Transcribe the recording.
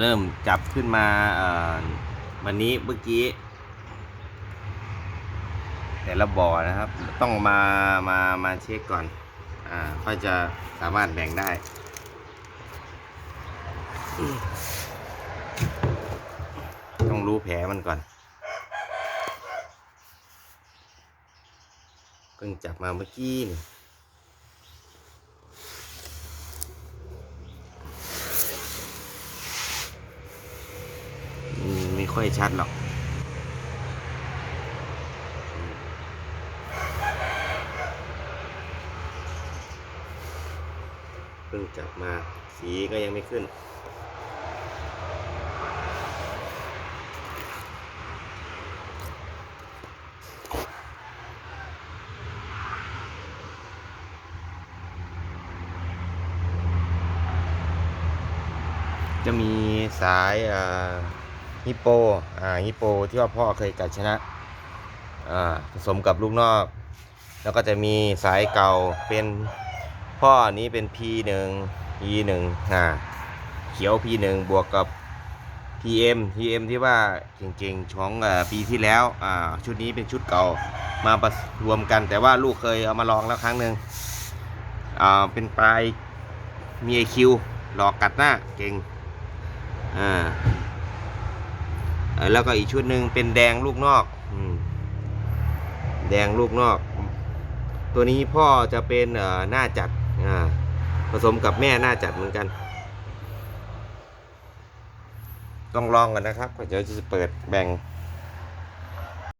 เริ่มจับขึ้นมาวันนี้เมื่อกี้ แต่ละบ่อนะครับ ต้องมามามาเช็คก่อนอ่าก็จะสามารถแบ่งได้ต้องรู้แผลมันก่อนเพิ่งจับมาเมื่อกี้นี่อืมไม่ ค่อยชัดหรอก เพิ่งจับมาสีก็ยังไม่ขึ้นจะมีสายอ่า ฮิปโป อ่า ฮิปโปที่ว่าพ่อเคยกัดชนะ อ่า ผสมกับลูกนอก แล้วก็จะมีสายเก่าเป็นพ่อนี้เป็น P1 E1 อ่า เขียว P1 บวกกับ PM PM ที่ว่าเก่งๆของอ่าปีที่แล้ว อ่า ชุดนี้เป็นชุดเก่า มาประรวมกัน แต่ว่าลูกเคยเอามาลองแล้วครั้งหนึ่งอ่า เป็นปลายมี IQ หลอกกัดหน้า เก่ง อ่า แล้วก็อีกชุดหนึ่งเป็นแดงลูกนอกอแดงลูกนอก ตัวนี้พ่อจะเป็นหน้าจัดอ่าผสมกับแม่หน้าจัดเหมือนกัน ต้องลองกันนะครับเดี๋ยวจะเปิดแบ่ง